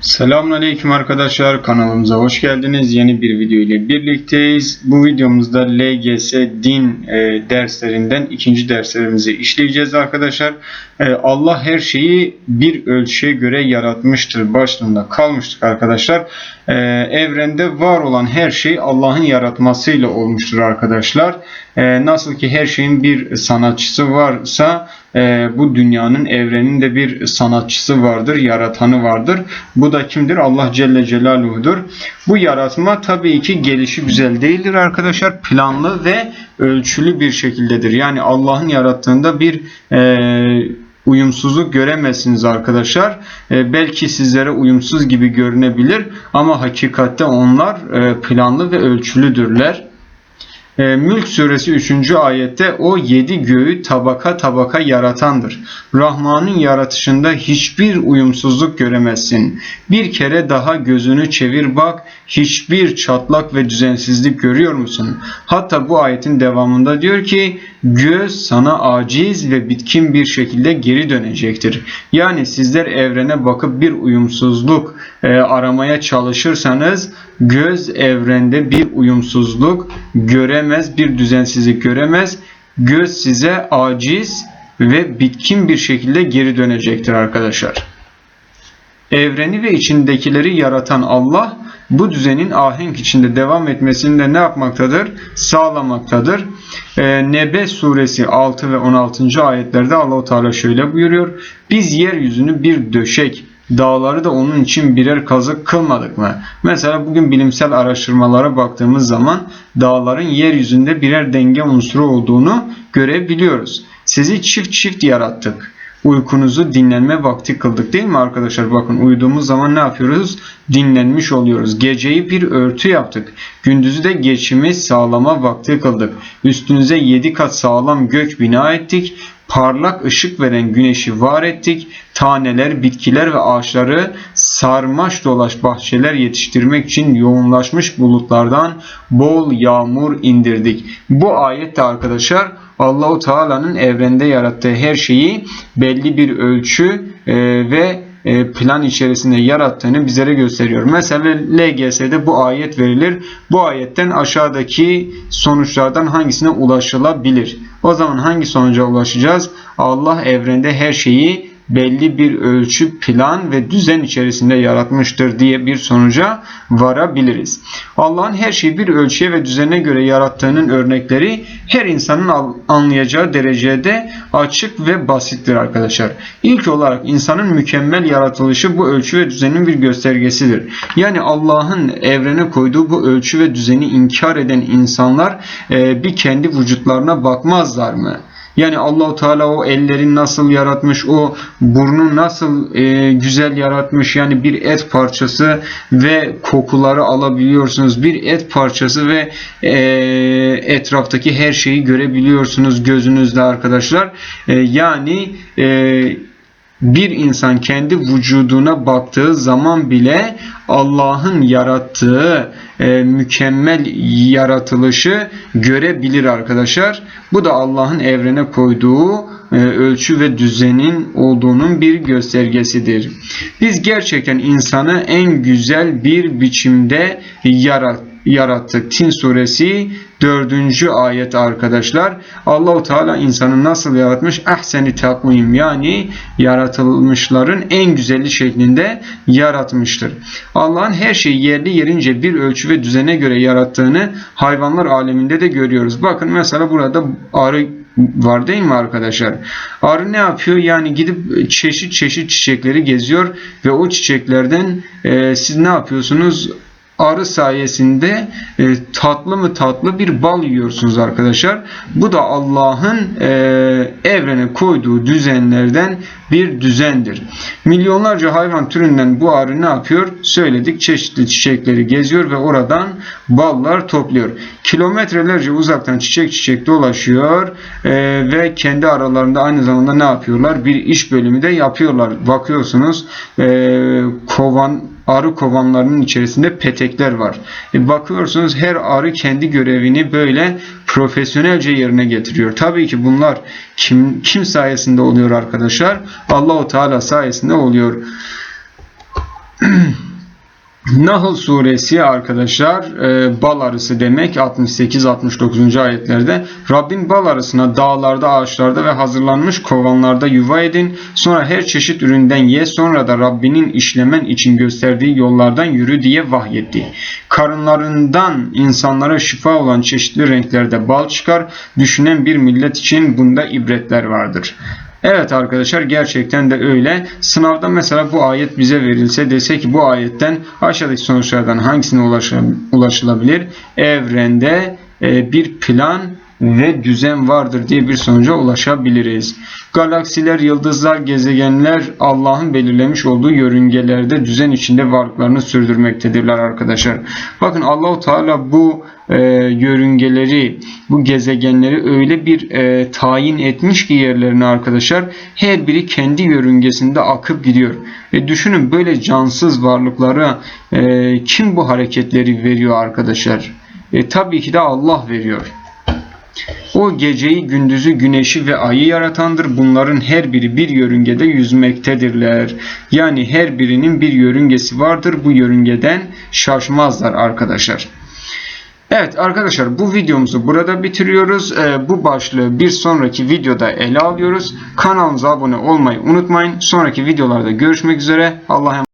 Selamünaleyküm arkadaşlar kanalımıza hoş geldiniz. Yeni bir video ile birlikteyiz. Bu videomuzda LGS din e, derslerinden ikinci derslerimizi işleyeceğiz arkadaşlar. E, Allah her şeyi bir ölçüye göre yaratmıştır. Başlığında kalmıştık arkadaşlar. E, evrende var olan her şey Allah'ın yaratmasıyla olmuştur arkadaşlar. E, nasıl ki her şeyin bir sanatçısı varsa e, bu dünyanın evrenin de bir sanatçısı vardır, yaratanı vardır. Bu da kimdir? Allah Celle Celaluhu'dur. Bu yaratma tabii ki gelişi güzel değildir arkadaşlar. Planlı ve ölçülü bir şekildedir. Yani Allah'ın yarattığında bir e, uyumsuzluk göremezsiniz arkadaşlar. E, belki sizlere uyumsuz gibi görünebilir ama hakikatte onlar e, planlı ve ölçülüdürler. E, Mülk suresi 3. ayette o yedi göğü tabaka tabaka yaratandır. Rahman'ın yaratışında hiçbir uyumsuzluk göremezsin. Bir kere daha gözünü çevir bak hiçbir çatlak ve düzensizlik görüyor musun? Hatta bu ayetin devamında diyor ki göz sana aciz ve bitkin bir şekilde geri dönecektir. Yani sizler evrene bakıp bir uyumsuzluk e, aramaya çalışırsanız göz evrende bir uyumsuzluk göremez, bir düzensizlik göremez. Göz size aciz ve bitkin bir şekilde geri dönecektir arkadaşlar. Evreni ve içindekileri yaratan Allah bu düzenin ahenk içinde devam etmesini de ne yapmaktadır? Sağlamaktadır. Ee, Nebe suresi 6 ve 16. ayetlerde Allahu Teala şöyle buyuruyor. Biz yeryüzünü bir döşek, dağları da onun için birer kazık kılmadık mı? Mesela bugün bilimsel araştırmalara baktığımız zaman dağların yeryüzünde birer denge unsuru olduğunu görebiliyoruz. Sizi çift çift yarattık uykunuzu dinlenme vakti kıldık değil mi arkadaşlar? Bakın uyuduğumuz zaman ne yapıyoruz? Dinlenmiş oluyoruz. Geceyi bir örtü yaptık. Gündüzü de geçimi sağlama vakti kıldık. Üstünüze yedi kat sağlam gök bina ettik. Parlak ışık veren güneşi var ettik. Taneler, bitkiler ve ağaçları sarmaş dolaş bahçeler yetiştirmek için yoğunlaşmış bulutlardan bol yağmur indirdik. Bu ayette arkadaşlar Allahu Teala'nın evrende yarattığı her şeyi belli bir ölçü e, ve e, plan içerisinde yarattığını bizlere gösteriyor. Mesela LGS'de bu ayet verilir. Bu ayetten aşağıdaki sonuçlardan hangisine ulaşılabilir? O zaman hangi sonuca ulaşacağız? Allah evrende her şeyi belli bir ölçü, plan ve düzen içerisinde yaratmıştır diye bir sonuca varabiliriz. Allah'ın her şeyi bir ölçüye ve düzene göre yarattığının örnekleri her insanın anlayacağı derecede açık ve basittir arkadaşlar. İlk olarak insanın mükemmel yaratılışı bu ölçü ve düzenin bir göstergesidir. Yani Allah'ın evrene koyduğu bu ölçü ve düzeni inkar eden insanlar bir kendi vücutlarına bakmazlar mı? Yani Allahu Teala o ellerin nasıl yaratmış, o burnu nasıl e, güzel yaratmış. Yani bir et parçası ve kokuları alabiliyorsunuz. Bir et parçası ve e, etraftaki her şeyi görebiliyorsunuz gözünüzle arkadaşlar. E, yani e, bir insan kendi vücuduna baktığı zaman bile Allah'ın yarattığı e, mükemmel yaratılışı görebilir arkadaşlar. Bu da Allah'ın evrene koyduğu e, ölçü ve düzenin olduğunun bir göstergesidir. Biz gerçekten insanı en güzel bir biçimde yarat yarattık. Tin suresi 4. ayet arkadaşlar. Allahu Teala insanı nasıl yaratmış? Ahseni takvim yani yaratılmışların en güzeli şeklinde yaratmıştır. Allah'ın her şeyi yerli yerince bir ölçü ve düzene göre yarattığını hayvanlar aleminde de görüyoruz. Bakın mesela burada arı var değil mi arkadaşlar? Arı ne yapıyor? Yani gidip çeşit çeşit çiçekleri geziyor ve o çiçeklerden e, siz ne yapıyorsunuz? Arı sayesinde e, tatlı mı tatlı bir bal yiyorsunuz arkadaşlar. Bu da Allah'ın e, evrene koyduğu düzenlerden bir düzendir. Milyonlarca hayvan türünden bu arı ne yapıyor? Söyledik çeşitli çiçekleri geziyor ve oradan ballar topluyor. Kilometrelerce uzaktan çiçek çiçek dolaşıyor e, ve kendi aralarında aynı zamanda ne yapıyorlar? Bir iş bölümü de yapıyorlar. Bakıyorsunuz e, kovan arı kovanlarının içerisinde petekler var. E bakıyorsunuz her arı kendi görevini böyle profesyonelce yerine getiriyor. Tabii ki bunlar kim kim sayesinde oluyor arkadaşlar? Allahu Teala sayesinde oluyor. Nahl suresi arkadaşlar e, bal arısı demek 68-69. ayetlerde Rabbin bal arısına dağlarda, ağaçlarda ve hazırlanmış kovanlarda yuva edin. Sonra her çeşit üründen ye. Sonra da Rabbinin işlemen için gösterdiği yollardan yürü diye vahyetti. Karınlarından insanlara şifa olan çeşitli renklerde bal çıkar. Düşünen bir millet için bunda ibretler vardır. Evet arkadaşlar gerçekten de öyle. Sınavda mesela bu ayet bize verilse dese ki bu ayetten aşağıdaki sonuçlardan hangisine ulaşı- ulaşılabilir? Evrende e, bir plan ve düzen vardır diye bir sonuca ulaşabiliriz. Galaksiler, yıldızlar, gezegenler Allah'ın belirlemiş olduğu yörüngelerde düzen içinde varlıklarını sürdürmektedirler arkadaşlar. Bakın Allahu Teala bu e, yörüngeleri, bu gezegenleri öyle bir e, tayin etmiş ki yerlerine arkadaşlar her biri kendi yörüngesinde akıp gidiyor. E, düşünün böyle cansız varlıklara e, kim bu hareketleri veriyor arkadaşlar? E, tabii ki de Allah veriyor. O geceyi, gündüzü, güneşi ve ayı yaratandır. Bunların her biri bir yörüngede yüzmektedirler. Yani her birinin bir yörüngesi vardır. Bu yörüngeden şaşmazlar arkadaşlar. Evet arkadaşlar bu videomuzu burada bitiriyoruz. Ee, bu başlığı bir sonraki videoda ele alıyoruz. Kanalımıza abone olmayı unutmayın. Sonraki videolarda görüşmek üzere. Allah'a